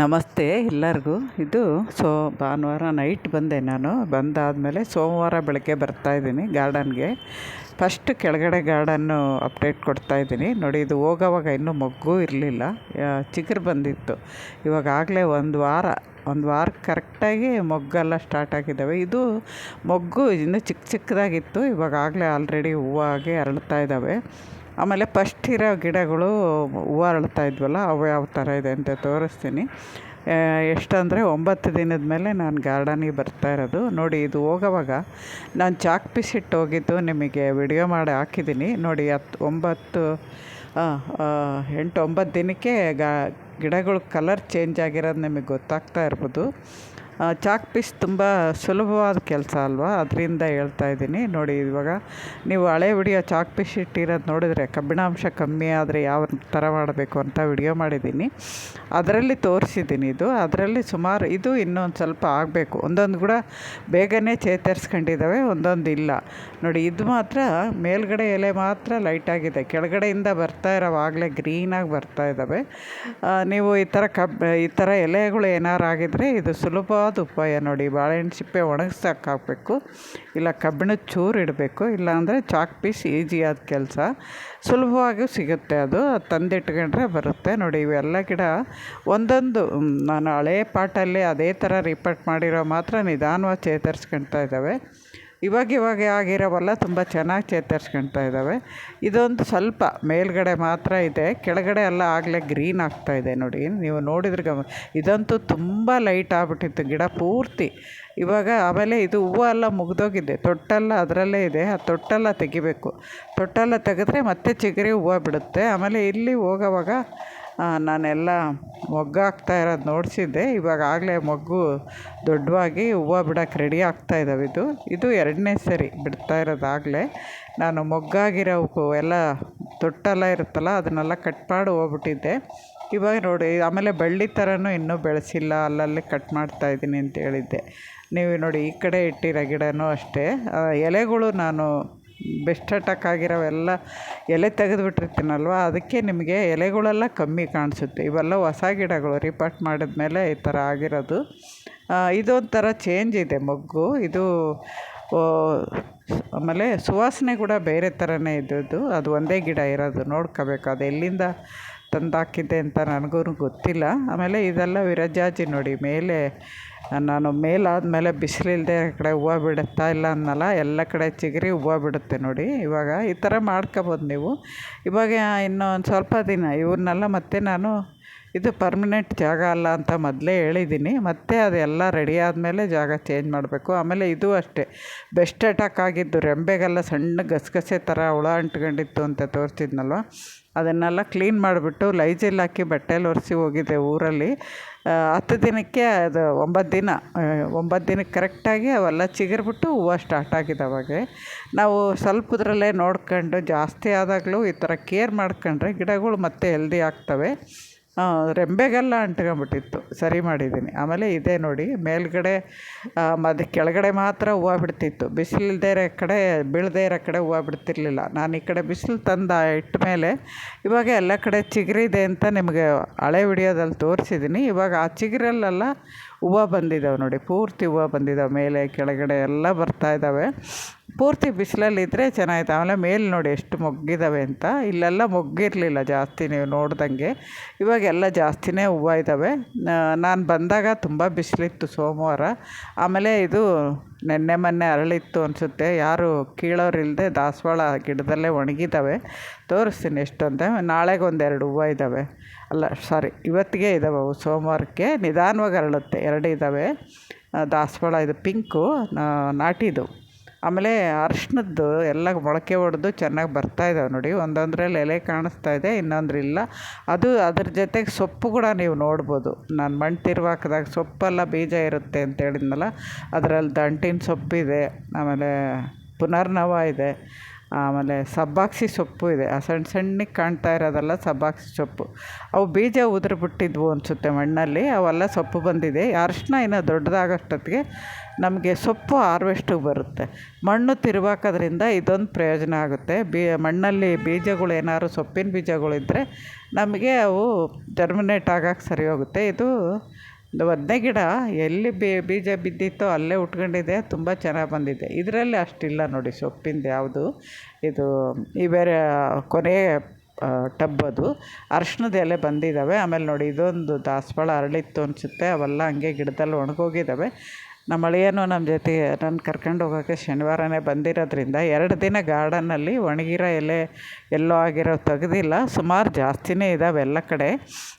ನಮಸ್ತೆ ಎಲ್ಲರಿಗೂ. ಇದು ಸೋ, ಭಾನುವಾರ ನೈಟ್ ಬಂದೆ ನಾನು. ಬಂದಾದಮೇಲೆ ಸೋಮವಾರ ಬೆಳಗ್ಗೆ ಬರ್ತಾಯಿದ್ದೀನಿ ಗಾರ್ಡನ್ಗೆ. ಫಸ್ಟ್ ಕೆಳಗಡೆ ಗಾರ್ಡನ್ನು ಅಪ್ಡೇಟ್ ಕೊಡ್ತಾಯಿದ್ದೀನಿ ನೋಡಿ, ಇದು ಹೋಗೋವಾಗ ಇನ್ನೂ ಮೊಗ್ಗು ಇರಲಿಲ್ಲ. ಚಿಗುರು ಬಂದಿತ್ತು. ಇವಾಗ ಆಗಲೇ ಒಂದು ವಾರ ಒಂದು ವಾರ ಕರೆಕ್ಟಾಗಿ ಮೊಗ್ಗೆಲ್ಲ ಸ್ಟಾರ್ಟ್ ಆಗಿದ್ದಾವೆ. ಇದು ಮೊಗ್ಗು ಇನ್ನೂ ಚಿಕ್ಕ ಚಿಕ್ಕದಾಗಿತ್ತು. ಇವಾಗ ಆಗಲೇ ಆಲ್ರೆಡಿ ಹೂವಾಗಿ ಅರಳ್ತಾ ಇದ್ದಾವೆ. ಆಮೇಲೆ ಫಸ್ಟ್ ಇರೋ ಗಿಡಗಳು ಹೂವು ಅರಳ್ತಾ ಇದ್ವಲ್ಲ, ಅವು ಯಾವ ಥರ ಇದೆ ಅಂತ ತೋರಿಸ್ತೀನಿ. ಎಷ್ಟಂದರೆ ಒಂಬತ್ತು ದಿನದ ಮೇಲೆ ನಾನು ಗಾರ್ಡನಿಗೆ ಬರ್ತಾ ಇರೋದು. ನೋಡಿ, ಇದು ಹೋಗೋವಾಗ ನಾನು ಚಾಕ್ ಪೀಸ್ ಇಟ್ಟು ಹೋಗಿದ್ದು ನಿಮಗೆ ವಿಡಿಯೋ ಮಾಡಿ ಹಾಕಿದ್ದೀನಿ. ನೋಡಿ ಹತ್ತು ಒಂಬತ್ತು ಎಂಟು, ಒಂಬತ್ತು ದಿನಕ್ಕೆ ಗಾ, ಗಿಡಗಳು ಕಲರ್ ಚೇಂಜ್ ಆಗಿರೋದು ನಿಮಗೆ ಗೊತ್ತಾಗ್ತಾ ಇರ್ಬೋದು. ಚಾಕ್ ಪೀಸ್ ತುಂಬ ಸುಲಭವಾದ ಕೆಲಸ ಅಲ್ವಾ? ಅದರಿಂದ ಹೇಳ್ತಾ ಇದ್ದೀನಿ. ನೋಡಿ, ಇವಾಗ ನೀವು ಹಳೆ ವಿಡಿಯೋ ಚಾಕ್ ಪೀಸ್ ಇಟ್ಟಿರೋದು ನೋಡಿದರೆ ಕಬ್ಬಿಣಾಂಶ ಕಮ್ಮಿ ಆದರೆ ಯಾವ ಥರ ಮಾಡಬೇಕು ಅಂತ ವಿಡಿಯೋ ಮಾಡಿದ್ದೀನಿ. ಅದರಲ್ಲಿ ತೋರಿಸಿದ್ದೀನಿ ಇದು. ಅದರಲ್ಲಿ ಸುಮಾರು ಇದು ಇನ್ನೊಂದು ಸ್ವಲ್ಪ ಆಗಬೇಕು. ಒಂದೊಂದು ಕೂಡ ಬೇಗನೆ ಚೇತರಿಸ್ಕೊಂಡಿದ್ದಾವೆ, ಒಂದೊಂದು ಇಲ್ಲ. ನೋಡಿ, ಇದು ಮಾತ್ರ ಮೇಲ್ಗಡೆ ಎಲೆ ಮಾತ್ರ ಲೈಟಾಗಿದೆ ಕೆಳಗಡೆಯಿಂದ ಬರ್ತಾ ಇರೋವಾಗಲೇ ಗ್ರೀನಾಗಿ ಬರ್ತಾ ಇದ್ದಾವೆ. ನೀವು ಈ ಥರ ಕಬ್, ಈ ಥರ ಎಲೆಗಳು ಏನಾರು ಆಗಿದ್ರೆ ಇದು ಸುಲಭವಾದ ಉಪಾಯ ನೋಡಿ, ಬಾಳೆಹಣ್ಣು ಸಿಪ್ಪೆ ಒಣಗಿಸಕ್ಕೆ ಹಾಕಬೇಕು ಇಲ್ಲ ಕಬ್ಬಿಣದ ಚೂರು ಇಡಬೇಕು. ಇಲ್ಲಾಂದರೆ ಚಾಕ್ ಪೀಸ್ ಈಜಿಯಾದ ಕೆಲಸ. ಸುಲಭವಾಗಿ ಸಿಗುತ್ತೆ ಅದು. ತಂದಿಟ್ಕೊಂಡ್ರೆ ಬರುತ್ತೆ. ನೋಡಿ, ಇವೆಲ್ಲ ಗಿಡ ಒಂದೊಂದು ನಾನು ಹಳೇ ಪಾಟಲ್ಲಿ ಅದೇ ಥರ ರಿಪೋರ್ಟ್ ಮಾಡಿರೋ ಮಾತ್ರ ನಿಧಾನವಾಗಿ ಚೇತರಿಸ್ಕೊಳ್ತಾ ಇದ್ದಾವೆ. ಇವಾಗ ಇವಾಗ ಆಗಿರೋವಲ್ಲ ತುಂಬ ಚೆನ್ನಾಗಿ ಚೇತರಿಸ್ಕೊಳ್ತಾ ಇದ್ದಾವೆ. ಇದೊಂದು ಸ್ವಲ್ಪ ಮೇಲ್ಗಡೆ ಮಾತ್ರ ಇದೆ. ಕೆಳಗಡೆ ಎಲ್ಲ ಆಗಲೇ ಗ್ರೀನ್ ಆಗ್ತಾ ಇದೆ ನೋಡಿ. ನೀವು ನೋಡಿದ್ರೆ ಗಮ, ಇದಂತೂ ತುಂಬ ಲೈಟ್ ಆಗ್ಬಿಟ್ಟಿತ್ತು. ಗಿಡ ಪೂರ್ತಿ. ಇವಾಗ ಆಮೇಲೆ ಇದು ಹೂವು ಎಲ್ಲ ಮುಗಿದೋಗಿದೆ. ತೊಟ್ಟೆಲ್ಲ ಅದರಲ್ಲೇ ಇದೆ. ಆ ತೊಟ್ಟೆಲ್ಲ ತೆಗಿಬೇಕು. ತೊಟ್ಟೆಲ್ಲ ತೆಗೆದ್ರೆ ಮತ್ತೆ ಚಿಗರಿ ಹೂವು ಬಿಡುತ್ತೆ. ಆಮೇಲೆ ಇಲ್ಲಿ ಹೋಗೋವಾಗ ನಾನೆಲ್ಲ ಮೊಗ್ಗು ಹಾಕ್ತಾ ಇರೋದು ನೋಡಿಸಿದ್ದೆ. ಇವಾಗ ಆಗಲೇ ಮೊಗ್ಗು ದೊಡ್ಡವಾಗಿ ಹೂವು ಬಿಡೋಕೆ ರೆಡಿ ಆಗ್ತಾ ಇದ್ದಾವೆ ಇದು. ಇದು ಎರಡನೇ ಸರಿ ಬಿಡ್ತಾ ಇರೋದಾಗಲೇ ನಾನು ಮೊಗ್ಗಾಗಿರೋವು ಎಲ್ಲ ತೊಟ್ಟೆಲ್ಲ ಇರುತ್ತಲ್ಲ, ಅದನ್ನೆಲ್ಲ ಕಟ್ ಮಾಡಿ ಹೋಗ್ಬಿಟ್ಟಿದ್ದೆ. ಇವಾಗ ನೋಡಿ, ಆಮೇಲೆ ಬಳ್ಳಿ ಥರನೂ ಇನ್ನೂ ಬೆಳೆಸಿಲ್ಲ, ಅಲ್ಲಲ್ಲಿ ಕಟ್ ಮಾಡ್ತಾ ಇದ್ದೀನಿ ಅಂತ ಹೇಳಿದ್ದೆ. ನೀವು ನೋಡಿ, ಈ ಕಡೆ ಇಟ್ಟಿರೋ ಗಿಡವೂ ಅಷ್ಟೇ. ಎಲೆಗಳು ನಾನು ಬೆಸ್ಟ್ ಅಟ್ಯಾಕ್ ಆಗಿರೋವೆಲ್ಲ ಎಲೆ ತೆಗೆದುಬಿಟ್ಟಿರ್ತೀನಲ್ವ? ಅದಕ್ಕೆ ನಿಮಗೆ ಎಲೆಗಳೆಲ್ಲ ಕಮ್ಮಿ ಕಾಣಿಸುತ್ತೆ. ಇವೆಲ್ಲ ಹೊಸ ಗಿಡಗಳು. ರಿಪೋರ್ಟ್ ಮಾಡಿದ್ಮೇಲೆ ಈ ಥರ ಆಗಿರೋದು. ಇದೊಂಥರ ಚೇಂಜ್ ಇದೆ ಮೊಗ್ಗು. ಇದು ಆಮೇಲೆ ಸುವಾಸನೆ ಕೂಡ ಬೇರೆ ಥರನೇ ಇದ್ದದ್ದು. ಅದು ಒಂದೇ ಗಿಡ ಇರೋದು. ನೋಡ್ಕೋಬೇಕು. ಅದು ಎಲ್ಲಿಂದ ತಂದಾಕಿದ್ದೆ ಅಂತ ನನಗೂ ಗೊತ್ತಿಲ್ಲ. ಆಮೇಲೆ ಇದೆಲ್ಲ ವಿರಜಾಜಿ ನೋಡಿ, ಮೇಲೆ ನಾನು ಮೇಲಾದಮೇಲೆ ಬಿಸಿಲಿಲ್ಲದೆ ಆ ಕಡೆ ಹೂವು ಬಿಡುತ್ತಾ ಇಲ್ಲ ಅನ್ನಲ್ಲ, ಎಲ್ಲ ಕಡೆ ಚಿಗುರಿ ಹೂವು ಬಿಡುತ್ತೆ ನೋಡಿ. ಇವಾಗ ಈ ಥರ ಮಾಡ್ಕೋಬೋದು ನೀವು. ಇವಾಗ ಇನ್ನೂ ಒಂದು ಸ್ವಲ್ಪ ದಿನ ಇವನ್ನೆಲ್ಲ ಮತ್ತೆ ನಾನು ಇದು ಪರ್ಮನೆಂಟ್ ಜಾಗ ಅಲ್ಲ ಅಂತ ಮೊದಲೇ ಹೇಳಿದ್ದೀನಿ. ಮತ್ತೆ ಅದೆಲ್ಲ ರೆಡಿ ಆದಮೇಲೆ ಜಾಗ ಚೇಂಜ್ ಮಾಡಬೇಕು. ಆಮೇಲೆ ಇದು ಅಷ್ಟೇ. ಬೆಸ್ಟ್ ಅಟ್ಯಾಕ್ ಆಗಿದ್ದು ರೆಂಬೆಗೆಲ್ಲ ಸಣ್ಣ ಗಸಗಸೆ ಥರ ಹುಳ ಅಂಟ್ಕೊಂಡಿತ್ತು ಅಂತ ತೋರಿಸಿದ್ನಲ್ವ? ಅದನ್ನೆಲ್ಲ ಕ್ಲೀನ್ ಮಾಡಿಬಿಟ್ಟು ಲೈಜೆಲ್ ಹಾಕಿ ಬಟ್ಟೆಲಿ ಒರೆಸಿ ಹೋಗಿದ್ದೆ ಊರಲ್ಲಿ. ಹತ್ತು ದಿನಕ್ಕೆ ಅದು ಒಂಬತ್ತು ದಿನ ಒಂಬತ್ತು ದಿನಕ್ಕೆ ಕರೆಕ್ಟಾಗಿ ಅವೆಲ್ಲ ಚಿಗುರ್ಬಿಟ್ಟು ಹೂವು ಸ್ಟಾರ್ಟ್ ಆಗಿದೆ ಅವಾಗೆ. ನಾವು ಸ್ವಲ್ಪದ್ರಲ್ಲೇ ನೋಡ್ಕೊಂಡು ಜಾಸ್ತಿ ಆದಾಗಲೂ ಈ ಥರ ಕೇರ್ ಮಾಡ್ಕೊಂಡ್ರೆ ಗಿಡಗಳು ಮತ್ತೆ ಹೆಲ್ದಿ ಆಗ್ತವೆ. ರೆಂಬೆಗೆಲ್ಲ ಅಂಟ್ಕೊಂಬಿಟ್ಟಿತ್ತು. ಸರಿ ಮಾಡಿದ್ದೀನಿ ಆಮೇಲೆ ಇದೆ ನೋಡಿ, ಮೇಲ್ಗಡೆ ಮತ್ತು ಕೆಳಗಡೆ ಮಾತ್ರ ಹೂವು ಬಿಡ್ತಿತ್ತು. ಬಿಸಿಲಿಲ್ದೇ ಇರೋ ಕಡೆ, ಬೀಳದೇ ಇರೋ ಕಡೆ ಹೂವು ಬಿಡ್ತಿರ್ಲಿಲ್ಲ. ನಾನು ಈ ಕಡೆ ಬಿಸಿಲು ತಂದು ಇಟ್ಟ ಮೇಲೆ, ಇವಾಗ ಎಲ್ಲ ಕಡೆ ಚಿಗುರಿದೆ ಅಂತ ನಿಮಗೆ ಹಳೆ ವಿಡಿಯೋದಲ್ಲಿ ತೋರಿಸಿದ್ದೀನಿ ಇವಾಗ ಆ ಚಿಗುರಲ್ಲೆಲ್ಲ ಹೂವು ಬಂದಿದ್ದಾವೆ ನೋಡಿ. ಪೂರ್ತಿ ಹೂವು ಬಂದಿದ್ದಾವೆ ಮೇಲೆ, ಕೆಳಗಡೆ ಎಲ್ಲ ಬರ್ತಾ ಇದ್ದಾವೆ ಪೂರ್ತಿ ಬಿಸಿಲಲ್ಲಿದ್ದರೆ ಚೆನ್ನಾಗಿತ್ತು ಆಮೇಲೆ ಮೇಲೆ ನೋಡಿ ಎಷ್ಟು ಮೊಗ್ಗಿದ್ದಾವೆ ಅಂತ. ಇಲ್ಲೆಲ್ಲ ಮೊಗ್ಗಿರಲಿಲ್ಲ ಜಾಸ್ತಿ ನೀವು ನೋಡ್ದಂಗೆ. ಇವಾಗೆಲ್ಲ ಜಾಸ್ತಿನೇ ಹೂವು ಇದ್ದಾವೆ ನಾನು ಬಂದಾಗ ತುಂಬ ಬಿಸಿಲಿತ್ತು ಸೋಮವಾರ. ಆಮೇಲೆ ಇದು ನೆನ್ನೆ ಮೊನ್ನೆ ಅರಳಿತ್ತು ಅನಿಸುತ್ತೆ. ಯಾರು ಕೀಳೋರಿಲ್ಲದೆ ದಾಸವಾಳ ಗಿಡದಲ್ಲೇ ಒಣಗಿದ್ದಾವೆ ತೋರಿಸ್ತೀನಿ ಎಷ್ಟು ಅಂತ ನಾಳೆಗೆ ಒಂದೆರಡು ಹೂವು ಇದ್ದಾವೆ ಅಲ್ಲ ಸಾರಿ ಇವತ್ತಿಗೆ ಇದ್ದಾವೆ ಅವು. ಸೋಮವಾರಕ್ಕೆ ನಿಧಾನವಾಗಿ ಅರಳುತ್ತೆ. ಎರಡು ಇದ್ದಾವೆ ದಾಸವಾಳ, ಇದು ಪಿಂಕು ನಾಟಿದು ಆಮೇಲೆ ಅರ್ಶಿಣದ್ದು ಎಲ್ಲ ಮೊಳಕೆ ಹೊಡೆದು ಚೆನ್ನಾಗಿ ಬರ್ತಾ ಇದ್ದಾವೆ ನೋಡಿ. ಒಂದೊಂದ್ರಲ್ಲಿ ಎಲೆ ಕಾಣಿಸ್ತಾ ಇದೆ ಇನ್ನೊಂದ್ರಿಲ್ಲ ಅದು ಅದ್ರ ಜೊತೆಗೆ ಸೊಪ್ಪು ಕೂಡ ನೀವು ನೋಡ್ಬೋದು. ನಾನು ಮಣ್ಣು ತಿರುವಾಕಿದಾಗ ಸೊಪ್ಪೆಲ್ಲ ಬೀಜ ಇರುತ್ತೆ ಅಂತ ಹೇಳಿದ್ನಲ್ಲ, ಅದರಲ್ಲಿ ದಂಟಿನ ಸೊಪ್ಪಿದೆ ಆಮೇಲೆ ಪುನರ್ನವ ಇದೆ, ಆಮೇಲೆ ಸಬ್ಬಾಕ್ಸಿ ಸೊಪ್ಪು ಇದೆ. ಆ ಸಣ್ಣ ಸಣ್ಣಗೆ ಕಾಣ್ತಾ ಇರೋದೆಲ್ಲ ಸಬ್ಬಾಕ್ಸಿ ಸೊಪ್ಪು. ಅವು ಬೀಜ ಉದುರ್ಬಿಟ್ಟಿದ್ವು ಅನಿಸುತ್ತೆ ಮಣ್ಣಲ್ಲಿ, ಅವೆಲ್ಲ ಸೊಪ್ಪು ಬಂದಿದೆ. ಅರಶಿನ ಇನ್ನೂ ದೊಡ್ಡದಾಗೋಷ್ಟೊತ್ತಿಗೆ ನಮಗೆ ಸೊಪ್ಪು ಹಾರ್ವೆಸ್ಟಿಗೆ ಬರುತ್ತೆ. ಮಣ್ಣು ತಿರುವಾಕೋದ್ರಿಂದ ಇದೊಂದು ಪ್ರಯೋಜನ ಆಗುತ್ತೆ. ಬೀ, ಮಣ್ಣಲ್ಲಿ ಬೀಜಗಳು ಏನಾದ್ರು ಸೊಪ್ಪಿನ ಬೀಜಗಳಿದ್ದರೆ ನಮಗೆ ಅವು ಜರ್ಮಿನೇಟ್ ಆಗೋಕೆ ಸರಿ ಹೋಗುತ್ತೆ. ಇದು ಬದನೆ ಗಿಡ ಎಲ್ಲಿ ಬೀಜ ಬಿದ್ದಿತ್ತೋ ಅಲ್ಲೇ ಉಟ್ಕೊಂಡಿದೆ. ತುಂಬ ಚೆನ್ನಾಗಿ ಬಂದಿದೆ. ಇದರಲ್ಲಿ ಅಷ್ಟಿಲ್ಲ ನೋಡಿ ಸೊಪ್ಪಿಂದು ಯಾವುದು. ಇದು ಈ ಬೇರೆ ಕೊನೆ ಟಬ್ ಅದು. ಅರ್ಶಿಣದ ಎಲೆ ಬಂದಿದ್ದಾವೆ ಆಮೇಲೆ ನೋಡಿ ಇದೊಂದು ದಾಸವಾಳ ಅರಳಿತ್ತು ಅನಿಸುತ್ತೆ. ಅವೆಲ್ಲ ಹಂಗೆ ಗಿಡದಲ್ಲಿ ಒಣಗೋಗಿದ್ದಾವೆ ನಮ್ಮ ಅಳಿಯನು ನಮ್ಮ ಜೊತೆ ನನ್ನ ಕರ್ಕೊಂಡು ಹೋಗೋಕ್ಕೆ ಶನಿವಾರನೇ ಬಂದಿರೋದ್ರಿಂದ ಎರಡು ದಿನ ಗಾರ್ಡನ್ನಲ್ಲಿ ಒಣಗಿರೋ ಎಲೆ ಎಲ್ಲೋ ಆಗಿರೋ ತೆಗೆದಿಲ್ಲ ಸುಮಾರು ಜಾಸ್ತಿನೇ ಇದ್ದಾವೆ ಎಲ್ಲ ಕಡೆ.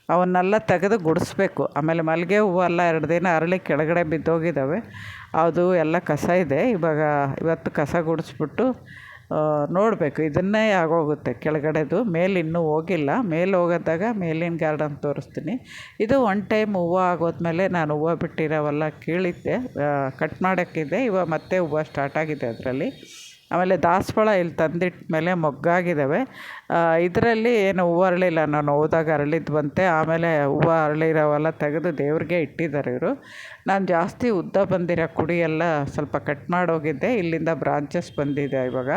ಅವನ್ನೆಲ್ಲ ತೆಗೆದು ಗುಡಿಸ್ಬೇಕು. ಆಮೇಲೆ ಮಲ್ಲಿಗೆ ಹೂವೆಲ್ಲ ಎರಡು ದಿನ ಅರಳಿ ಕೆಳಗಡೆ ಬಿದ್ದೋಗಿದ್ದಾವೆ ಅದು ಎಲ್ಲ ಕಸ ಇದೆ. ಇವಾಗ ಇವತ್ತು ಕಸ ಗುಡಿಸ್ಬಿಟ್ಟು ನೋಡಬೇಕು. ಇದನ್ನೇ ಆಗೋಗುತ್ತೆ ಕೆಳಗಡೆದು. ಮೇಲೆ ಇನ್ನೂ ಹೋಗಿಲ್ಲ. ಮೇಲೆ ಹೋಗೋದಾಗ ಮೇಲಿನ ಗಾರ್ಡನ್ ತೋರಿಸ್ತೀನಿ. ಇದು ಒನ್ ಟೈಮ್ ಹೂವು ಆಗೋದ್ಮೇಲೆ ನಾನು ಹೂವು ಬಿಟ್ಟಿರೋವೆಲ್ಲ ಕೀಳಿದ್ದೆ. ಕಟ್ ಮಾಡೋಕ್ಕಿದೆ. ಇವಾಗ ಮತ್ತೆ ಹೂವು ಸ್ಟಾರ್ಟ್ ಆಗಿದೆ ಅದರಲ್ಲಿ. ಆಮೇಲೆ ದಾಸವಾಳ ಇಲ್ಲಿ ತಂದಿಟ್ಟ ಮೇಲೆ ಮೊಗ್ಗಾಗಿದ್ದಾವೆ. ಇದರಲ್ಲಿ ಏನು ಹೂವು ಅರಳಿಲ್ಲ ನಾನು ಹೋದಾಗ ಅರಳಿದ್ದು ಬಂತೆ. ಆಮೇಲೆ ಹೂವು ಅರಳಿರೋವೆಲ್ಲ ತೆಗೆದು ದೇವ್ರಿಗೆ ಇಟ್ಟಿದ್ದಾರೆ ಇವರು. ನಾನು ಜಾಸ್ತಿ ಉದ್ದ ಬಂದಿರೋ ಕುಡಿ ಎಲ್ಲ ಸ್ವಲ್ಪ ಕಟ್ ಮಾಡೋಗಿದ್ದೆ. ಇಲ್ಲಿಂದ ಬ್ರಾಂಚಸ್ ಬಂದಿದೆ ಇವಾಗ.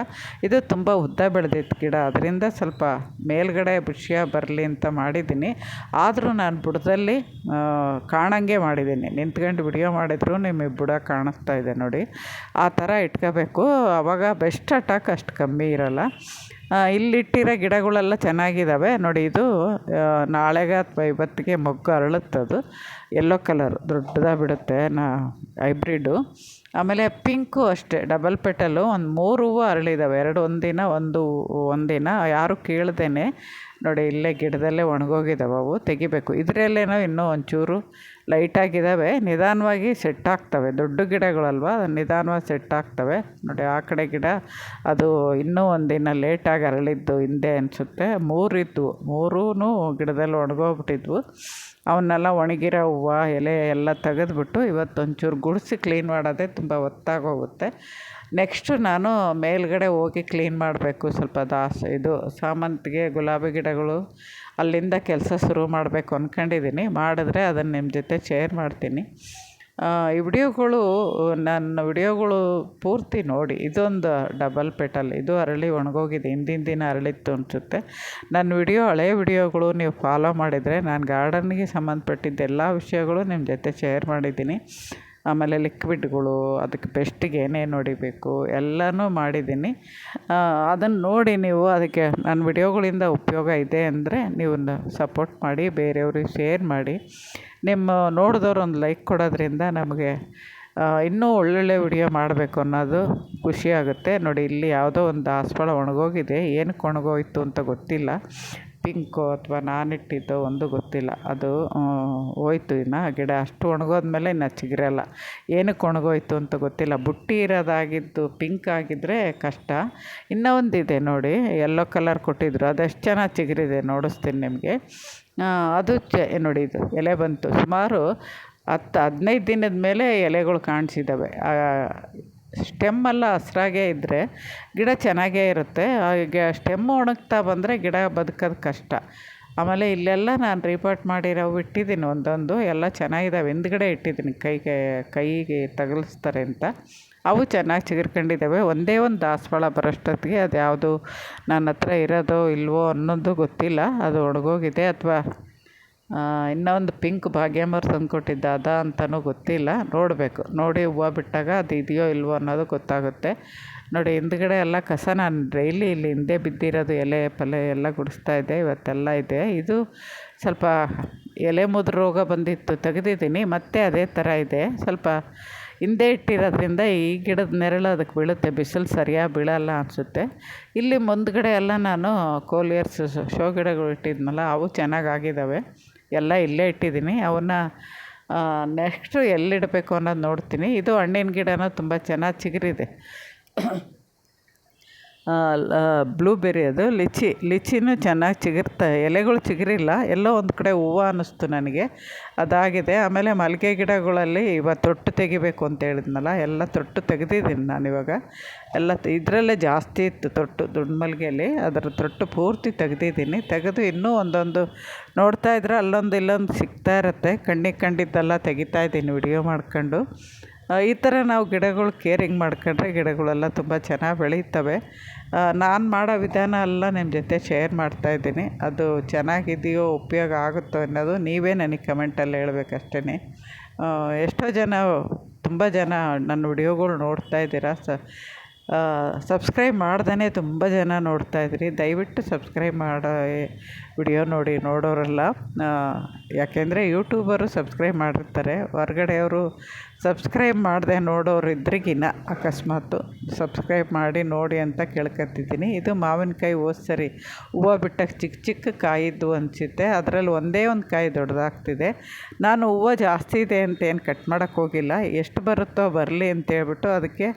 ಇದು ತುಂಬ ಉದ್ದ ಬೆಳೆದಿತ್ತು ಗಿಡ. ಅದರಿಂದ ಸ್ವಲ್ಪ ಮೇಲ್ಗಡೆ ವಿಷಯ ಬರಲಿ ಅಂತ ಮಾಡಿದ್ದೀನಿ. ಆದರೂ ನಾನು ಬುಡದಲ್ಲಿ ಕಾಣಂಗೆ ಮಾಡಿದ್ದೀನಿ. ನಿಂತ್ಕೊಂಡು ವಿಡಿಯೋ ಮಾಡಿದ್ರು ನಿಮಗೆ ಬುಡ ಕಾಣಿಸ್ತಾ ಇದೆ ನೋಡಿ. ಆ ಥರ ಇಟ್ಕೋಬೇಕು. ಆವಾಗ ಬೆಸ್ಟ್ ಅಟ್ಯಾಕ್ ಅಷ್ಟು ಕಮ್ಮಿ ಇರೋಲ್ಲ. ಇಲ್ಲಿಟ್ಟಿರೋ ಗಿಡಗಳೆಲ್ಲ ಚೆನ್ನಾಗಿದ್ದಾವೆ ನೋಡಿ, ಇದು ನಾಳೆಗೆ ಅಥವಾ ಇವತ್ತಿಗೆ ಮೊಗ್ಗು ಅರಳುತ್ತದು. ಎಲ್ಲೋ ಕಲರ್ ದೊಡ್ಡದಾಗಿ ಬಿಡುತ್ತೆ, ನಾ ಹೈಬ್ರಿಡು ಆಮೇಲೆ ಪಿಂಕು ಅಷ್ಟೇ ಡಬಲ್ ಪೆಟಲು ಒಂದು ಮೂರು ಹೂವು ಅರಳಿದ್ದಾವೆ ಎರಡು ಒಂದಿನ, ಒಂದು ಒಂದಿನ, ಯಾರು ಕೇಳ್ದೇನೆ. ನೋಡಿ, ಇಲ್ಲೇ ಗಿಡದಲ್ಲೇ ಒಣಗೋಗಿದ್ದಾವೆ ಅವು, ತೆಗಿಬೇಕು. ಇದರಲ್ಲೇನೋ ಇನ್ನೂ ಒಂಚೂರು ಲೈಟಾಗಿದ್ದಾವೆ ನಿಧಾನವಾಗಿ ಸೆಟ್ ಆಗ್ತವೆ. ದೊಡ್ಡ ಗಿಡಗಳಲ್ವ ನಿಧಾನವಾಗಿ ಸೆಟ್ ಆಗ್ತವೆ. ನೋಡಿ, ಆ ಕಡೆ ಗಿಡ, ಅದು ಇನ್ನೂ ಒಂದಿನ ಲೇಟಾಗಿ ಅರಳಿದ್ದು ಹಿಂದೆ ಅನಿಸುತ್ತೆ. ಮೂರಿದ್ವು ಮೂರೂ ಗಿಡದಲ್ಲಿ ಒಣಗೋಗ್ಬಿಟ್ಟಿದ್ವು. ಅವನ್ನೆಲ್ಲ ಒಣಗಿರೋ ಹೂವು, ಎಲೆ ಎಲ್ಲ ತೆಗೆದ್ಬಿಟ್ಟು ಇವತ್ತು ಒಂಚೂರು ಗುಡಿಸಿ ಕ್ಲೀನ್ ಮಾಡೋದೇ ತುಂಬ ಹೊತ್ತಾಗೋಗುತ್ತೆ. ನೆಕ್ಸ್ಟು ನಾನು ಮೇಲುಗಡೆ ಹೋಗಿ ಕ್ಲೀನ್ ಮಾಡಬೇಕು ಸ್ವಲ್ಪ ದಾಸ ಇದು ಸಾಮಂತಿಗೆ ಗುಲಾಬಿ ಗಿಡಗಳು ಅಲ್ಲಿಂದ ಕೆಲಸ ಶುರು ಮಾಡಬೇಕು ಅಂದ್ಕೊಂಡಿದ್ದೀನಿ ಮಾಡಿದ್ರೆ ಅದನ್ನು ನಿಮ್ಮ ಜೊತೆ ಶೇರ್ ಮಾಡ್ತೀನಿ. ಈ ವಿಡಿಯೋಗಳು, ನನ್ನ ವಿಡಿಯೋಗಳು ಪೂರ್ತಿ ನೋಡಿ. ಇದೊಂದು ಡಬಲ್ ಪೆಟಲ್ ಇದು ಅರಳಿ ಒಣಗೋಗಿದೆ. ಹಿಂದಿನ ದಿನ ಅರಳಿತ್ತು ಅನಿಸುತ್ತೆ. ನನ್ನ ವಿಡಿಯೋ, ಹಳೆ ವಿಡಿಯೋಗಳು ನೀವು ಫಾಲೋ ಮಾಡಿದರೆ ನಾನು ಗಾರ್ಡನ್ಗೆ ಸಂಬಂಧಪಟ್ಟಿದ್ದ ಎಲ್ಲ ವಿಷಯಗಳು ನಿಮ್ಮ ಜೊತೆ ಶೇರ್ ಮಾಡಿದ್ದೀನಿ. ಆಮೇಲೆ ಲಿಕ್ವಿಡ್ಗಳು ಅದಕ್ಕೆ ಬೆಸ್ಟಿಗೆ ಏನೇನು ಹೊಡಿಬೇಕು ಎಲ್ಲನೂ ಮಾಡಿದ್ದೀನಿ. ಅದನ್ನು ನೋಡಿ ನೀವು ಅದಕ್ಕೆ ನನ್ನ ವಿಡಿಯೋಗಳಿಂದ ಉಪಯೋಗ ಇದೆ ಅಂದರೆ ನೀವು ಸಪೋರ್ಟ್ ಮಾಡಿ, ಬೇರೆಯವ್ರಿಗೆ ಶೇರ್ ಮಾಡಿ. ನಿಮ್ಮ ನೋಡಿದವ್ರು ಒಂದು ಲೈಕ್ ಕೊಡೋದ್ರಿಂದ ನಮಗೆ ಇನ್ನೂ ಒಳ್ಳೊಳ್ಳೆ ವಿಡಿಯೋ ಮಾಡಬೇಕು ಅನ್ನೋದು ಖುಷಿಯಾಗುತ್ತೆ ನೋಡಿ, ಇಲ್ಲಿ ಯಾವುದೋ ಒಂದು ದಾಸವಾಳ ಒಣಗೋಗಿದೆ, ಏನಕ್ಕೆ ಒಣಗೋಯ್ತು ಅಂತ ಗೊತ್ತಿಲ್ಲ. ಪಿಂಕು ಅಥವಾ ನಾನಿಟ್ಟಿದ್ದೋ ಒಂದು ಗೊತ್ತಿಲ್ಲ. ಅದು ಹೋಯ್ತು ಇನ್ನು ಗಿಡ. ಅಷ್ಟು ಒಣಗೋದ್ಮೇಲೆ ಇನ್ನು ಚಿಗುರಲ್ಲ. ಏನಕ್ಕೆ ಒಣಗೋಯ್ತು ಅಂತ ಗೊತ್ತಿಲ್ಲ. ಬುಟ್ಟಿ ಇರೋದಾಗಿದ್ದು ಪಿಂಕ್ ಆಗಿದ್ದರೆ ಕಷ್ಟ. ಇನ್ನೂ ಒಂದಿದೆ ನೋಡಿ. ಯೆಲ್ಲೋ ಕಲರ್ ಕೊಟ್ಟಿದ್ರು. ಅದೆಷ್ಟು ಚೆನ್ನಾಗಿ ಚಿಗುರಿದೆ ನೋಡಿಸ್ತೀನಿ ನಿಮಗೆ. ಅದು ಚ, ನೋಡಿ ಇದು. ಎಲೆ ಬಂತು. ಸುಮಾರು ಹತ್ತು ಹದಿನೈದು ದಿನದ ಮೇಲೆ ಎಲೆಗಳು ಕಾಣಿಸಿದ್ದಾವೆ ಸ್ಟೆಮ್ಮೆಲ್ಲ ಹಸ್ರಾಗೇ ಇದ್ದರೆ ಗಿಡ ಚೆನ್ನಾಗೇ ಇರುತ್ತೆ. ಈಗ ಸ್ಟೆಮ್ ಒಣಗ್ತಾ ಬಂದರೆ ಗಿಡ ಬದುಕೋದು ಕಷ್ಟ. ಆಮೇಲೆ ಇಲ್ಲೆಲ್ಲ ನಾನು ರಿಪೋರ್ಟ್ ಮಾಡಿರೋವು ಇಟ್ಟಿದ್ದೀನಿ ಒಂದೊಂದು. ಎಲ್ಲ ಚೆನ್ನಾಗಿದ್ದಾವೆ ಹಿಂದ್ಗಡೆ ಇಟ್ಟಿದ್ದೀನಿ. ಕೈಗೆ ಕೈಗೆ ತಗಲಿಸ್ತಾರೆ ಅಂತ. ಅವು ಚೆನ್ನಾಗಿ ಚಿಗುರ್ಕೊಂಡಿದ್ದಾವೆ ಒಂದೇ ಒಂದು ದಾಸವಾಳ ಬರೋಷ್ಟೊತ್ತಿಗೆ ಅದು ಯಾವುದು ನನ್ನ ಹತ್ರ ಇರೋದೋ ಇಲ್ವೋ ಅನ್ನೋದು ಗೊತ್ತಿಲ್ಲ. ಅದು ಒಣಗೋಗಿದೆ. ಅಥವಾ ಇನ್ನೂ ಒಂದು ಪಿಂಕ್ ಭಾಗ್ಯಮರ್ ತಂದುಕೊಟ್ಟಿದ್ದ ಅದ ಅಂತಲೂ ಗೊತ್ತಿಲ್ಲ. ನೋಡಬೇಕು. ನೋಡಿ ಹೂವು ಬಿಟ್ಟಾಗ ಅದು ಇದೆಯೋ ಇಲ್ವೋ ಅನ್ನೋದು ಗೊತ್ತಾಗುತ್ತೆ. ನೋಡಿ, ಹಿಂದ್ಗಡೆ ಎಲ್ಲ ಕಸ ನಾನು ಡೈಲಿ ಇಲ್ಲಿ ಹಿಂದೆ ಬಿದ್ದಿರೋದು ಎಲೆ, ಪಲೆ ಎಲ್ಲ ಗುಡಿಸ್ತಾ ಇದೆ ಇವತ್ತೆಲ್ಲ ಇದೆ. ಇದು ಸ್ವಲ್ಪ ಎಲೆ ಮುದ್ರ ರೋಗ ಬಂದಿತ್ತು, ತೆಗೆದಿದ್ದೀನಿ. ಮತ್ತೆ ಅದೇ ಥರ ಇದೆ. ಸ್ವಲ್ಪ ಹಿಂದೆ ಇಟ್ಟಿರೋದ್ರಿಂದ ಈ ಗಿಡದ ನೆರಳು ಅದಕ್ಕೆ ಬೀಳುತ್ತೆ. ಬಿಸಿಲು ಸರಿಯಾಗಿ ಬೀಳಲ್ಲ ಅನಿಸುತ್ತೆ. ಇಲ್ಲಿ ಮುಂದ್ಗಡೆ ಎಲ್ಲ ನಾನು ಕೋಲಿಯರ್ಸ್ ಶೋ ಗಿಡಗಳು ಇಟ್ಟಿದ್ನಲ್ಲ ಅವು ಚೆನ್ನಾಗಿ ಆಗಿದ್ದಾವೆ ಎಲ್ಲ ಇಲ್ಲೇ ಇಟ್ಟಿದ್ದೀನಿ. ಅವನ್ನ ನೆಕ್ಸ್ಟು ಎಲ್ಲಿಡಬೇಕು ಅನ್ನೋದು ನೋಡ್ತೀನಿ. ಇದು ಹಣ್ಣಿನ ಗಿಡನೂ ತುಂಬ ಚೆನ್ನಾಗಿ ಚಿಗುರಿದೆ. ಬ್ಲೂಬೆರಿ ಅದು, ಲಿಚಿ, ಲಿಚಿನೂ ಚೆನ್ನಾಗಿ ಚಿಗುರ್ತಾ, ಎಲೆಗಳು ಚಿಗುರಿಲ್ಲ, ಎಲ್ಲೋ ಒಂದು ಕಡೆ ಹೂವು ಅನ್ನಿಸ್ತು ನನಗೆ. ಅದಾಗಿದೆ, ಆಮೇಲೆ ಮಲ್ಲಿಗೆ ಗಿಡಗಳಲ್ಲಿ ಇವಾಗ ತೊಟ್ಟು ತೆಗಿಬೇಕು ಅಂತ ಹೇಳಿದ್ನಲ್ಲ, ಎಲ್ಲ ತೊಟ್ಟು ತೆಗೆದಿದ್ದೀನಿ ನಾನಿವಾಗ ಎಲ್ಲ ಇದರಲ್ಲೇ ಜಾಸ್ತಿ ಇತ್ತು ತೊಟ್ಟು ದುಂಡು ಮಲ್ಲಿಗೆಯಲ್ಲಿ ಅದರ ತೊಟ್ಟು ಪೂರ್ತಿ ತೆಗೆದಿದ್ದೀನಿ. ತೆಗೆದು ಇನ್ನೂ ಒಂದೊಂದು ನೋಡ್ತಾ ಇದ್ರೆ ಅಲ್ಲೊಂದು ಇಲ್ಲೊಂದು ಸಿಗ್ತಾ ಇರುತ್ತೆ. ಕಣ್ಣಿಗೆ ಕಂಡಿದ್ದೆಲ್ಲ ತೆಗಿತಾ ಇದ್ದೀನಿ, ವಿಡಿಯೋ ಮಾಡ್ಕೊಂಡು. ಈ ಥರ ನಾವು ಗಿಡಗಳು ಕೇರಿಂಗ್ ಮಾಡ್ಕೊಂಡ್ರೆ ಗಿಡಗಳೆಲ್ಲ ತುಂಬ ಚೆನ್ನಾಗಿ ಬೆಳೀತವೆ. ನಾನು ಮಾಡೋ ವಿಧಾನ ಎಲ್ಲ ನಿಮ್ಮ ಜೊತೆ ಶೇರ್ ಮಾಡ್ತಾಯಿದ್ದೀನಿ ಅದು ಚೆನ್ನಾಗಿದೆಯೋ ಉಪಯೋಗ ಆಗುತ್ತೋ ಅನ್ನೋದು ನೀವೇ ನನಗೆ ಕಮೆಂಟಲ್ಲಿ ಹೇಳ್ಬೇಕಷ್ಟೇ ಎಷ್ಟೋ ಜನ, ತುಂಬ ಜನ ನನ್ನ ವಿಡಿಯೋಗಳು ನೋಡ್ತಾ ಇದ್ದೀರಾ? ಸ ಸಬ್ಸ್ಕ್ರೈಬ್ ಮಾಡ್ದೇ ತುಂಬ ಜನ ನೋಡ್ತಾ ಇದ್ದೀರಿ ದಯವಿಟ್ಟು ಸಬ್ಸ್ಕ್ರೈಬ್ ಮಾಡೋ ವಿಡಿಯೋ ನೋಡಿ ನೋಡೋರೆಲ್ಲ. ಯಾಕೆಂದರೆ ಯೂಟ್ಯೂಬರು ಸಬ್ಸ್ಕ್ರೈಬ್ ಮಾಡಿರ್ತಾರೆ. ಹೊರ್ಗಡೆಯವರು ಸಬ್ಸ್ಕ್ರೈಬ್ ಮಾಡದೆ ನೋಡೋರು ಇದ್ರಿಗಿನ್ನ ಅಕಸ್ಮಾತು ಸಬ್ಸ್ಕ್ರೈಬ್ ಮಾಡಿ ನೋಡಿ ಅಂತ ಕೇಳ್ಕೊತಿದ್ದೀನಿ ಇದು ಮಾವಿನಕಾಯಿ ಹೋದ ಸರಿ. ಹೂವು ಬಿಟ್ಟಾಗ ಚಿಕ್ಕ ಚಿಕ್ಕ ಕಾಯಿದ್ದು ಅನಿಸುತ್ತೆ. ಅದರಲ್ಲಿ ಒಂದೇ ಒಂದು ಕಾಯಿ ದೊಡ್ಡದಾಗ್ತಿದೆ. ನಾನು ಹೂವು ಜಾಸ್ತಿ ಇದೆ ಅಂತ ಏನು ಕಟ್ ಮಾಡೋಕ್ಕೋಗಿಲ್ಲ ಎಷ್ಟು ಬರುತ್ತೋ ಬರಲಿ ಅಂತೇಳ್ಬಿಟ್ಟು ಅದಕ್ಕೆ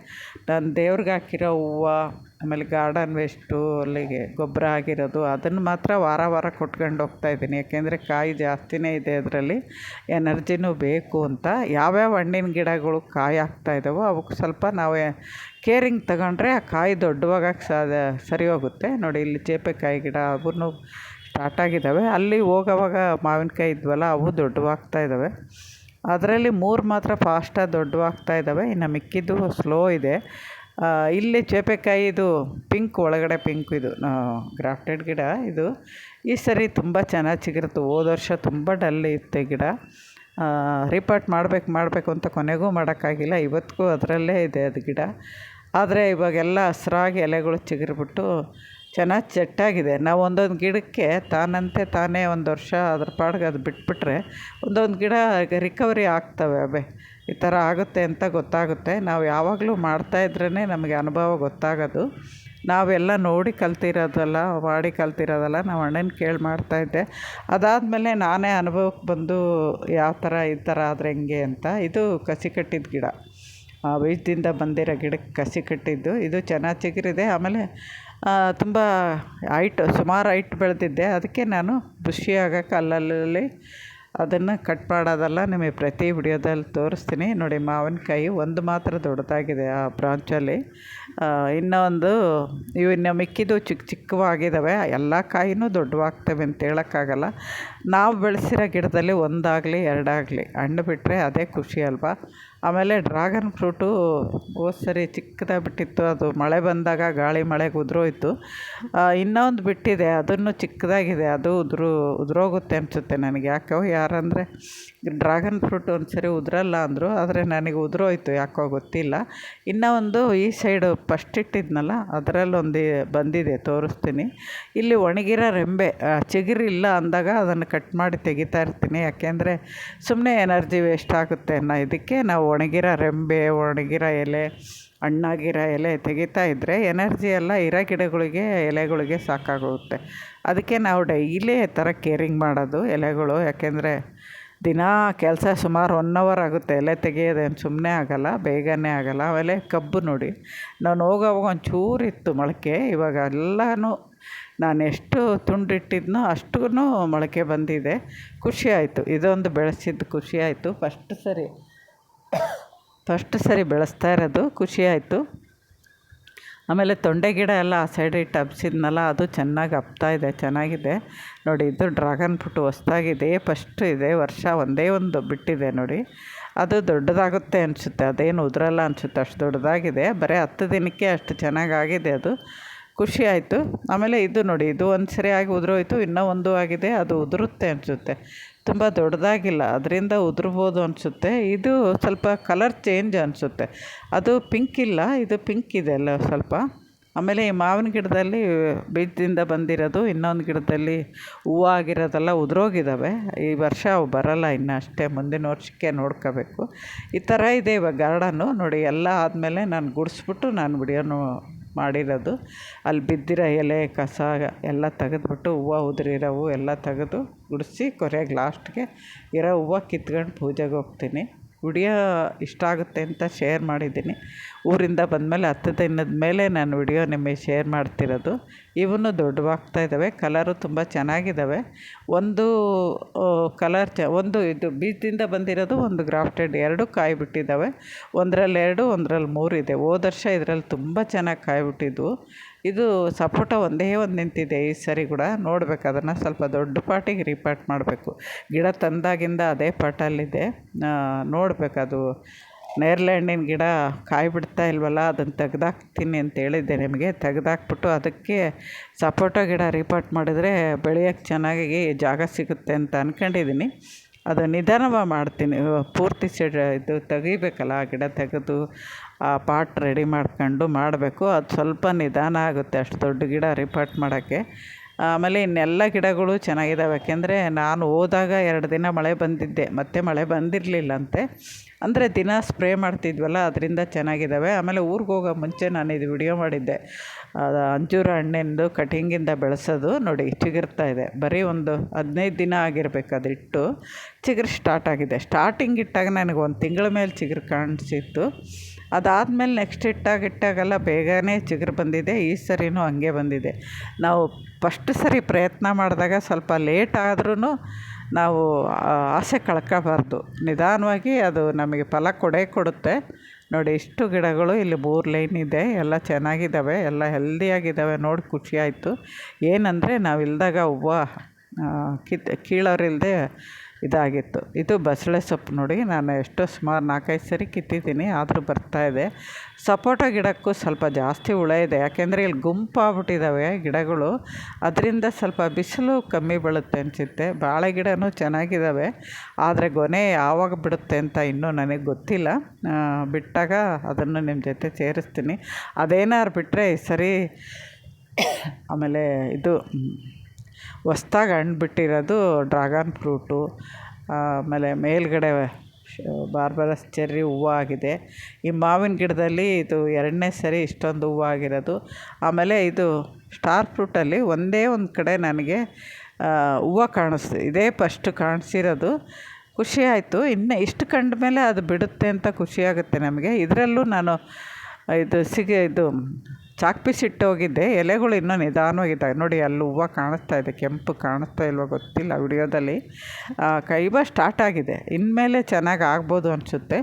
ನಾನು ದೇವ್ರಿಗೆ ಹಾಕಿರೋ ಹೂವು ಆಮೇಲೆ ಗಾರ್ಡನ್ ವೇಸ್ಟು, ಅಲ್ಲಿಗೆ ಗೊಬ್ಬರ ಆಗಿರೋದು, ಅದನ್ನು ಮಾತ್ರ ವಾರ ವಾರ ಕೊಟ್ಕೊಂಡು ಹೋಗ್ತಾಯಿದ್ದೀನಿ ಯಾಕೆಂದರೆ ಕಾಯಿ ಜಾಸ್ತಿನೇ ಇದೆ ಅದರಲ್ಲಿ. ಎನರ್ಜಿನೂ ಬೇಕು ಅಂತ. ಯಾವ್ಯಾವ ಹಣ್ಣಿನ ಗಿಡಗಳು ಕಾಯಿ ಆಗ್ತಾಯಿದ್ದಾವೋ ಅವಕ್ಕೆ ಸ್ವಲ್ಪ ನಾವೇ ಕೇರಿಂಗ್ ತಗೊಂಡ್ರೆ ಆ ಕಾಯಿ ದೊಡ್ಡವಾಗಕ್ಕೆ ಸರಿ ಹೋಗುತ್ತೆ. ನೋಡಿ, ಇಲ್ಲಿ ಚೇಪೆಕಾಯಿ ಗಿಡ ಅವೂ ಸ್ಟಾರ್ಟ್ ಆಗಿದ್ದಾವೆ ಅಲ್ಲಿ ಹೋಗೋವಾಗ ಮಾವಿನಕಾಯಿ ಇದ್ವಲ್ಲ, ಅವು ದೊಡ್ಡವಾಗ್ತಾ ಇದ್ದಾವೆ ಅದರಲ್ಲಿ ಮೂರು ಮಾತ್ರ ಫಾಸ್ಟಾಗಿ ದೊಡ್ಡವಾಗ್ತಾ ಇದ್ದಾವೆ ಇನ್ನು ಮಿಕ್ಕಿದ್ದು ಸ್ಲೋ ಇದೆ. ಇಲ್ಲಿ ಚೇಪೆಕಾಯಿದು ಪಿಂಕ್, ಒಳಗಡೆ ಪಿಂಕ್ ಇದು ಗ್ರಾಫ್ಟೆಡ್ ಗಿಡ ಇದು. ಈ ಸರಿ ತುಂಬ ಚೆನ್ನಾಗಿ ಚಿಗುರ್ತು ಹೋದ ವರ್ಷ ತುಂಬ ಡಲ್ ಇತ್ತು ಗಿಡ. ರಿಪಾರ್ಟ್ ಮಾಡಬೇಕು ಮಾಡಬೇಕು ಅಂತ ಕೊನೆಗೂ ಮಾಡೋಕ್ಕಾಗಿಲ್ಲ. ಇವತ್ತಿಗೂ ಅದರಲ್ಲೇ ಇದೆ ಅದು ಗಿಡ. ಆದರೆ ಇವಾಗೆಲ್ಲ ಹಸ್ರಾಗಿ ಎಲೆಗಳು ಚಿಗುರಿಬಿಟ್ಟು ಚೆನ್ನಾಗಿ ಚೆಟ್ಟಾಗಿದೆ. ನಾವು ಒಂದೊಂದು ಗಿಡಕ್ಕೆ ತಾನಂತೆ ತಾನೇ ಒಂದು ವರ್ಷ ಅದ್ರ ಪಾಡ್ಗೆ ಅದು ಬಿಟ್ಬಿಟ್ರೆ ಒಂದೊಂದು ಗಿಡ ರಿಕವರಿ ಆಗ್ತವೆ ಅವೆ ಈ ಥರ ಆಗುತ್ತೆ ಅಂತ ಗೊತ್ತಾಗುತ್ತೆ. ನಾವು ಯಾವಾಗಲೂ ಮಾಡ್ತಾಯಿದ್ರೇ ನಮಗೆ ಅನುಭವ ಗೊತ್ತಾಗೋದು. ನಾವೆಲ್ಲ ನೋಡಿ ಕಲ್ತಿರೋದಲ್ಲ, ಮಾಡಿ ಕಲ್ತಿರೋದಲ್ಲ, ನಾವು ಅಣ್ಣನ ಕೇಳಿ ಮಾಡ್ತಾಯಿದ್ದೆ ಅದಾದಮೇಲೆ ನಾನೇ ಅನುಭವಕ್ಕೆ ಬಂದು ಯಾವ ಥರ, ಈ ಥರ ಆದರೆ ಹೆಂಗೆ ಅಂತ. ಇದು ಕಸಿ ಕಟ್ಟಿದ ಗಿಡ ಬೀಜದಿಂದ ಬಂದಿರೋ ಗಿಡಕ್ಕೆ ಕಸಿ ಕಟ್ಟಿದ್ದು ಇದು ಚೆನ್ನಾಗಿ ಚಿಗುರಿದೆ. ಆಮೇಲೆ ತುಂಬ ಹೈಟ್, ಸುಮಾರು ಹೈಟ್ ಬೆಳೆದಿದ್ದೆ. ಅದಕ್ಕೆ ನಾನು ಖುಷಿಯಾಗಕ್ಕೆ ಅಲ್ಲಲ್ಲಿ ಅದನ್ನು ಕಟ್ ಮಾಡೋದಲ್ಲ, ನಿಮಗೆ ಪ್ರತಿ ವಿಡಿಯೋದಲ್ಲಿ ತೋರಿಸ್ತೀನಿ. ನೋಡಿ, ಮಾವಿನಕಾಯಿ ಒಂದು ಮಾತ್ರ ದೊಡ್ಡದಾಗಿದೆ ಆ ಬ್ರಾಂಚಲ್ಲಿ ಇನ್ನೊಂದು, ಇವು ಇನ್ನು ಮಿಕ್ಕಿದ್ದು ಚಿಕ್ಕ ಚಿಕ್ಕವಾಗಿದ್ದಾವೆ ಎಲ್ಲ ಕಾಯಿನೂ ದೊಡ್ಡವಾಗ್ತವೆ ಅಂತ ಹೇಳೋಕ್ಕಾಗಲ್ಲ. ನಾವು ಬೆಳೆಸಿರೋ ಗಿಡದಲ್ಲಿ ಒಂದಾಗಲಿ, ಎರಡಾಗಲಿ, ಹಣ್ಣು ಬಿಟ್ಟರೆ ಅದೇ ಖುಷಿ ಅಲ್ವಾ? ಆಮೇಲೆ ಡ್ರಾಗನ್ ಫ್ರೂಟು ಹೋದ ಸರಿ ಚಿಕ್ಕದಾಗಿ ಬಿಟ್ಟಿತ್ತು. ಅದು ಮಳೆ ಬಂದಾಗ ಗಾಳಿ ಮಳೆಗೆ ಉದುರೋಯ್ತು. ಇನ್ನೊಂದು ಬಿಟ್ಟಿದೆ. ಅದನ್ನು ಚಿಕ್ಕದಾಗಿದೆ. ಅದು ಉದುರು, ಉದುರೋಗುತ್ತೆ ಅನಿಸುತ್ತೆ ನನಗೆ. ಯಾಕೋ ಯಾರಂದರೆ ಡ್ರಾಗನ್ ಫ್ರೂಟ್ ಒಂದು ಸರಿ ಉದುರಲ್ಲ ಅಂದರು, ಆದರೆ ನನಗೆ ಉದುರೋಯ್ತು, ಯಾಕೋ ಗೊತ್ತಿಲ್ಲ. ಇನ್ನೂ ಒಂದು ಈ ಸೈಡು ಫಸ್ಟ್ ಇಟ್ಟಿದ್ನಲ್ಲ ಅದರಲ್ಲೊಂದು ಬಂದಿದೆ, ತೋರಿಸ್ತೀನಿ. ಇಲ್ಲಿ ಒಣಗಿರೋ ರೆಂಬೆ ಚಿಗುರಿಲ್ಲ ಅಂದಾಗ ಅದನ್ನು ಕಟ್ ಮಾಡಿ ತೆಗಿತಾ ಇರ್ತೀನಿ. ಯಾಕೆಂದರೆ ಸುಮ್ಮನೆ ಎನರ್ಜಿ ವೇಸ್ಟ್ ಆಗುತ್ತೆ ಅನ್ನೋ ಇದಕ್ಕೆ ನಾವು ಒಣಗಿರೋ ರೆಂಬೆ, ಒಣಗಿರೋ ಎಲೆ, ಹಣ್ಣಾಗಿರೋ ಎಲೆ ತೆಗಿತಾ ಇದ್ದರೆ ಎನರ್ಜಿ ಎಲ್ಲ ಇರೋ ಗಿಡಗಳಿಗೆ, ಎಲೆಗಳಿಗೆ ಸಾಕಾಗುತ್ತೆ ಅದಕ್ಕೆ ನಾವು ಡೈಲಿ ಥರ ಕೇರಿಂಗ್ ಮಾಡೋದು ಎಲೆಗಳು, ಯಾಕೆಂದರೆ ದಿನಾ ಕೆಲಸ ಸುಮಾರು ಒನ್ ಅವರ್ ಆಗುತ್ತೆ, ಎಲೆ ತೆಗೆಯೋದೇನು ಸುಮ್ಮನೆ ಆಗೋಲ್ಲ, ಬೇಗನೆ ಆಗಲ್ಲ, ಆಮೇಲೆ ಕಬ್ಬು ನೋಡಿ. ನಾನು ಹೋಗೋವಾಗ ಒಂಚೂರು ಇತ್ತು ಮೊಳಕೆ, ಇವಾಗ ಎಲ್ಲನೂ ನಾನು ಎಷ್ಟು ತುಂಡಿಟ್ಟಿದ್ನೋ ಅಷ್ಟೂ ಮೊಳಕೆ ಬಂದಿದೆ. ಖುಷಿಯಾಯಿತು ಇದೊಂದು ಬೆಳೆಸಿದ್ದು ಖುಷಿಯಾಯಿತು ಫಸ್ಟ್ ಸರಿ ಫಸ್ಟ್ ಸರಿ ಬೆಳೆಸ್ತಾ ಇರೋದು ಖುಷಿಯಾಯಿತು ಆಮೇಲೆ ತೊಂಡೆ ಗಿಡ ಎಲ್ಲ ಆ ಸೈಡ್ ಇಟ್ಟು ಹಬ್ಸಿದ್ನಲ್ಲ, ಅದು ಚೆನ್ನಾಗಿ ಹಬ್ತಾ ಇದೆ, ಚೆನ್ನಾಗಿದೆ. ನೋಡಿ, ಇದು ಡ್ರಾಗನ್ ಫ್ರೂಟ್ ಹೊಸ್ದಾಗಿದೆ ಫಸ್ಟ್ ಇದೆ, ವರ್ಷ ಒಂದೇ ಒಂದು ಬಿಟ್ಟಿದೆ ನೋಡಿ. ಅದು ದೊಡ್ಡದಾಗುತ್ತೆ ಅನಿಸುತ್ತೆ, ಅದೇನು ಉದುರಲ್ಲ ಅನಿಸುತ್ತೆ, ಅಷ್ಟು ದೊಡ್ಡದಾಗಿದೆ. ಬರೀ ಹತ್ತು ದಿನಕ್ಕೆ ಅಷ್ಟು ಚೆನ್ನಾಗಾಗಿದೆ ಅದು. ಖುಷಿ ಆಯಿತು. ಆಮೇಲೆ ಇದು ನೋಡಿ, ಇದು ಒಂದು ಸರಿಯಾಗಿ ಉದುರೋಯ್ತು, ಇನ್ನೂ ಒಂದು ಆಗಿದೆ, ಅದು ಉದುರುತ್ತೆ ಅನಿಸುತ್ತೆ. ತುಂಬ ದೊಡ್ಡದಾಗಿಲ್ಲ, ಅದರಿಂದ ಉದುರ್ಬೋದು ಅನಿಸುತ್ತೆ. ಇದು ಸ್ವಲ್ಪ ಕಲರ್ ಚೇಂಜ್ ಅನಿಸುತ್ತೆ. ಅದು ಪಿಂಕ್ ಇಲ್ಲ, ಇದು ಪಿಂಕ್ ಇದೆ ಅಲ್ಲ ಸ್ವಲ್ಪ. ಆಮೇಲೆ ಈ ಮಾವಿನ ಗಿಡದಲ್ಲಿ ಬೀಜದಿಂದ ಬಂದಿರೋದು, ಇನ್ನೊಂದು ಗಿಡದಲ್ಲಿ ಹೂವು ಆಗಿರೋದೆಲ್ಲ ಉದುರೋಗಿದ್ದಾವೆ ಈ ವರ್ಷ ಅವು ಬರೋಲ್ಲ ಇನ್ನು ಅಷ್ಟೇ, ಮುಂದಿನ ವರ್ಷಕ್ಕೆ ನೋಡ್ಕೋಬೇಕು. ಈ ಥರ ಇದೆ ಇವಾಗ ಗಾರ್ಡನ್ನು ನೋಡಿ ಎಲ್ಲ ಆದಮೇಲೆ ನಾನು ಗುಡಿಸ್ಬಿಟ್ಟು ನಾನು ವಿಡಿಯೋನು ಮಾಡಿರೋದು. ಅಲ್ಲಿ ಬಿದ್ದಿರೋ ಎಲೆ, ಕಸ ಎಲ್ಲ ತೆಗೆದ್ಬಿಟ್ಟು ಹೂವು ಉದುರಿರೋವು ಎಲ್ಲ ತೆಗೆದು ಗುಡಿಸಿ ಕೊನೆಗೆ ಲಾಸ್ಟ್ಗೆ ಇರೋ ಹೂವು ಕಿತ್ಕೊಂಡು ಪೂಜೆಗೆ ಹೋಗ್ತೀನಿ. ವಿಡಿಯೋ ಇಷ್ಟ ಆಗುತ್ತೆ ಅಂತ ಶೇರ್ ಮಾಡಿದ್ದೀನಿ. ಊರಿಂದ ಬಂದಮೇಲೆ ಹತ್ತು ದಿನದ ಮೇಲೆ ನಾನು ವಿಡಿಯೋ ನಿಮಗೆ ಶೇರ್ ಮಾಡ್ತಿರೋದು. ಇವನು ದೊಡ್ಡವಾಗ್ತಾ ಇದ್ದಾವೆ, ಕಲರು ತುಂಬ ಚೆನ್ನಾಗಿದ್ದಾವೆ. ಒಂದು ಕಲರ್ ಚ, ಒಂದು ಇದು ಬೀಜದಿಂದ ಬಂದಿರೋದು ಒಂದು ಗ್ರಾಫ್ಟೆಡ್ ಎರಡು ಕಾಯಿ ಬಿಟ್ಟಿದ್ದಾವೆ ಒಂದರಲ್ಲಿ ಎರಡು, ಒಂದರಲ್ಲಿ ಮೂರು ಇದೆ. ಹೋದ ವರ್ಷ ಇದರಲ್ಲಿ ತುಂಬ ಚೆನ್ನಾಗಿ ಕಾಯಿ ಬಿಟ್ಟಿದ್ವು ಇದು ಸಪೋಟ ಒಂದೇ ಒಂದು ನಿಂತಿದೆ ಈ ಸರಿ ಕೂಡ. ನೋಡ್ಬೇಕು, ಅದನ್ನು ಸ್ವಲ್ಪ ದೊಡ್ಡ ಪಾಟಿಗೆ ರೀಪಾಟ್ ಮಾಡಬೇಕು. ಗಿಡ ತಂದಾಗಿಂದ ಅದೇ ಪಾಟಲ್ಲಿದೆ. ನೋಡ್ಬೇಕು, ಅದು ನೇರಳೆ ಹಣ್ಣಿನ ಗಿಡ ಕಾಯಿ ಬಿಡ್ತಾ ಇಲ್ವಲ್ಲ ಅದನ್ನು ತೆಗ್ದಾಕ್ತೀನಿ ಅಂತ ಹೇಳಿದ್ದೆ ನಿಮಗೆ. ತೆಗ್ದಾಕ್ಬಿಟ್ಟು ಅದಕ್ಕೆ ಸಪೋಟ ಗಿಡ ರೀಪಾಟ್ ಮಾಡಿದರೆ ಬೆಳೆಯೋಕ್ಕೆ ಚೆನ್ನಾಗಿ ಜಾಗ ಸಿಗುತ್ತೆ ಅಂತ ಅಂದ್ಕೊಂಡಿದ್ದೀನಿ ಅದು ನಿಧಾನವಾಗಿ ಮಾಡ್ತೀನಿ. ಪೂರ್ತಿ ಇದು ತೆಗಿಬೇಕಲ್ಲ, ಆ ಗಿಡ ತೆಗೆದು, ಆ ಪಾಟ್ ರೆಡಿ ಮಾಡ್ಕೊಂಡು ಮಾಡಬೇಕು. ಅದು ಸ್ವಲ್ಪ ನಿಧಾನ ಆಗುತ್ತೆ ಅಷ್ಟು ದೊಡ್ಡ ಗಿಡ ರಿಪಾಟ್ ಮಾಡೋಕ್ಕೆ. ಆಮೇಲೆ ಇನ್ನೆಲ್ಲ ಗಿಡಗಳು ಚೆನ್ನಾಗಿದ್ದಾವೆ ಯಾಕೆಂದರೆ ನಾನು ಹೋದಾಗ ಎರಡು ದಿನ ಮಳೆ ಬಂದಿದ್ದೆ. ಮತ್ತೆ ಮಳೆ ಬಂದಿರಲಿಲ್ಲಂತೆ. ಅಂದರೆ ದಿನ ಸ್ಪ್ರೇ ಮಾಡ್ತಿದ್ವಲ್ಲ, ಅದರಿಂದ ಚೆನ್ನಾಗಿದ್ದಾವೆ. ಆಮೇಲೆ ಊರಿಗೆ ಹೋಗೋ ಮುಂಚೆ ನಾನು ಇದು ವಿಡಿಯೋ ಮಾಡಿದ್ದೆ. ಅಂಜೂರ ಹಣ್ಣಿಂದು ಕಟಿಂಗಿಂದ ಬೆಳೆಸೋದು ನೋಡಿ, ಚಿಗುರ್ತಾ ಇದೆ. ಬರೀ ಒಂದು ಹದಿನೈದು ದಿನ ಆಗಿರ್ಬೇಕು ಇಟ್ಟು ಚಿಗುರು ಸ್ಟಾರ್ಟ್ ಆಗಿದೆ. ಸ್ಟಾರ್ಟಿಂಗ್ ಇಟ್ಟಾಗ ನನಗೆ ಒಂದು ತಿಂಗಳ ಮೇಲೆ ಚಿಗುರು ಕಾಣಿಸಿತ್ತು. ಅದಾದಮೇಲೆ ನೆಕ್ಸ್ಟ್ ಇಟ್ಟಾಗ, ಇಟ್ಟಾಗೆಲ್ಲ ಬೇಗನೆ ಚಿಗುರು ಬಂದಿದೆ. ಈ ಸರಿನೂ ಹಂಗೆ ಬಂದಿದೆ. ನಾವು ಫಸ್ಟ್ ಸರಿ ಪ್ರಯತ್ನ ಮಾಡಿದಾಗ ಸ್ವಲ್ಪ ಲೇಟ್ ಆದ್ರೂ ನಾವು ಆಸೆ ಕಳ್ಕೋಬಾರ್ದು. ನಿಧಾನವಾಗಿ ಅದು ನಮಗೆ ಫಲ ಕೊಡೇ ಕೊಡುತ್ತೆ. ನೋಡಿ, ಇಷ್ಟು ಗಿಡಗಳು ಇಲ್ಲಿ ಮೂರು ಲೈನ್ ಇದೆ. ಎಲ್ಲ ಚೆನ್ನಾಗಿದ್ದಾವೆ ಎಲ್ಲ ಹೆಲ್ದಿಯಾಗಿದ್ದಾವೆ ನೋಡಿ, ಖುಷಿಯಾಯಿತು. ಏನಂದರೆ ನಾವು ಇಲ್ದಾಗ ಹೂವು ಕಿತ್ತು ಕೀಳೋರಿಲ್ಲದೆ ಇದಾಗಿತ್ತು. ಇದು ಬಸಳೆ ಸೊಪ್ಪು ನೋಡಿ, ನಾನು ಎಷ್ಟೋ ಸುಮಾರು ನಾಲ್ಕೈದು ಸರಿ ಕಿತ್ತಿದ್ದೀನಿ, ಆದರೂ ಬರ್ತಾಯಿದೆ ಸಪೋಟ ಗಿಡಕ್ಕೂ ಸ್ವಲ್ಪ ಜಾಸ್ತಿ ಹುಳ ಇದೆ. ಯಾಕೆಂದರೆ ಇಲ್ಲಿ ಗುಂಪಾಗ್ಬಿಟ್ಟಿದ್ದಾವೆ ಗಿಡಗಳು. ಅದರಿಂದ ಸ್ವಲ್ಪ ಬಿಸಿಲು ಕಮ್ಮಿ ಬೀಳುತ್ತೆ ಅನಿಸುತ್ತೆ. ಬಾಳೆ ಗಿಡವೂ ಚೆನ್ನಾಗಿದ್ದಾವೆ ಆದರೆ ಗೊನೆ ಯಾವಾಗ ಬಿಡುತ್ತೆ ಅಂತ ಇನ್ನೂ ನನಗೆ ಗೊತ್ತಿಲ್ಲ. ಬಿಟ್ಟಾಗ ಅದನ್ನು ನಿಮ್ಮ ಜೊತೆ ಸೇರಿಸ್ತೀನಿ. ಅದೇನಾದ್ರು ಬಿಟ್ಟರೆ ಸರಿ, ಆಮೇಲೆ ಇದು ಹೊಸ್ದಾಗಿ ಹಣ್ಣು ಬಿಟ್ಟಿರೋದು ಡ್ರಾಗನ್ ಫ್ರೂಟು, ಆಮೇಲೆ ಮೇಲುಗಡೆ ಬಾರ್ಬರಸ್ ಚೆರ್ರಿ ಹೂವು ಆಗಿದೆ. ಈ ಮಾವಿನ ಗಿಡದಲ್ಲಿ ಇದು ಎರಡನೇ ಸರಿ ಇಷ್ಟೊಂದು ಹೂವು ಆಗಿರೋದು. ಆಮೇಲೆ ಇದು ಸ್ಟಾರ್ ಫ್ರೂಟಲ್ಲಿ ಒಂದೇ ಒಂದು ಕಡೆ ನನಗೆ ಹೂವು ಕಾಣಿಸ್ತು. ಇದೇ ಫಸ್ಟ್ ಕಾಣಿಸಿರೋದು. ಖುಷಿ ಆಯಿತು. ಇನ್ನು ಇಷ್ಟು ಕಂಡ ಮೇಲೆ ಅದು ಬಿಡುತ್ತೆ ಅಂತ ಖುಷಿಯಾಗುತ್ತೆ ನಮಗೆ. ಇದರಲ್ಲೂ ನಾನು ಇದು ಸಿಗ, ಇದು ಚಾಕ್ ಪೀಸ್ ಎಲೆಗಳು ಇನ್ನೂ ನಿಧಾನವಾಗಿದ್ದಾವೆ ನೋಡಿ ಅಲ್ಲಿ ಹೂವು ಕಾಣಿಸ್ತಾ ಇದೆ, ಕೆಂಪು ಕಾಣಿಸ್ತಾ ಇಲ್ವೋ ಗೊತ್ತಿಲ್ಲ ವಿಡಿಯೋದಲ್ಲಿ. ಕೈಬ ಸ್ಟಾರ್ಟ್ ಆಗಿದೆ. ಇನ್ಮೇಲೆ ಚೆನ್ನಾಗಿ ಆಗ್ಬೋದು ಅನಿಸುತ್ತೆ.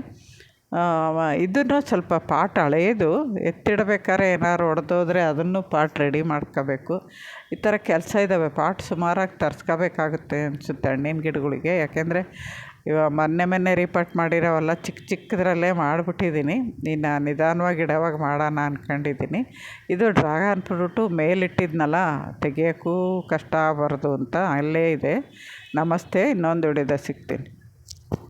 ಇದನ್ನು ಸ್ವಲ್ಪ ಪಾಟ್ ಹಳೆಯದು ಎತ್ತಿಡಬೇಕಾದ್ರೆ ಏನಾದ್ರು ಒಡೆದೋದ್ರೆ ಅದನ್ನು ಪಾಟ್ ರೆಡಿ ಮಾಡ್ಕೋಬೇಕು. ಈ ಥರ ಕೆಲಸ ಇದ್ದಾವೆ ಪಾಟ್ ಸುಮಾರಾಗಿ ತರ್ಸ್ಕೋಬೇಕಾಗುತ್ತೆ ಅನಿಸುತ್ತೆ ಹಣ್ಣಿನ ಗಿಡಗಳಿಗೆ. ಯಾಕೆಂದರೆ ಇವಾಗ ಮೊನ್ನೆ ಮೊನ್ನೆ ರಿಪೋರ್ಟ್ ಮಾಡಿರೋವೆಲ್ಲ ಚಿಕ್ಕ ಚಿಕ್ಕದ್ರಲ್ಲೇ ಮಾಡಿಬಿಟ್ಟಿದ್ದೀನಿ. ಇನ್ನು ನಿಧಾನವಾಗಿ ಇಡೋವಾಗ ಮಾಡೋಣ ಅಂದ್ಕೊಂಡಿದ್ದೀನಿ ಇದು ಡ್ರಾಗನ್ ಫ್ರೂಟು ಮೇಲಿಟ್ಟಿದ್ನಲ್ಲ, ತೆಗಿಯೋಕ್ಕೂ ಕಷ್ಟ ಆಗಬಾರ್ದು ಅಂತ ಅಲ್ಲೇ ಇದೆ. ನಮಸ್ತೆ, ಇನ್ನೊಂದು ಹಿಡಿದ ಸಿಗ್ತೀನಿ.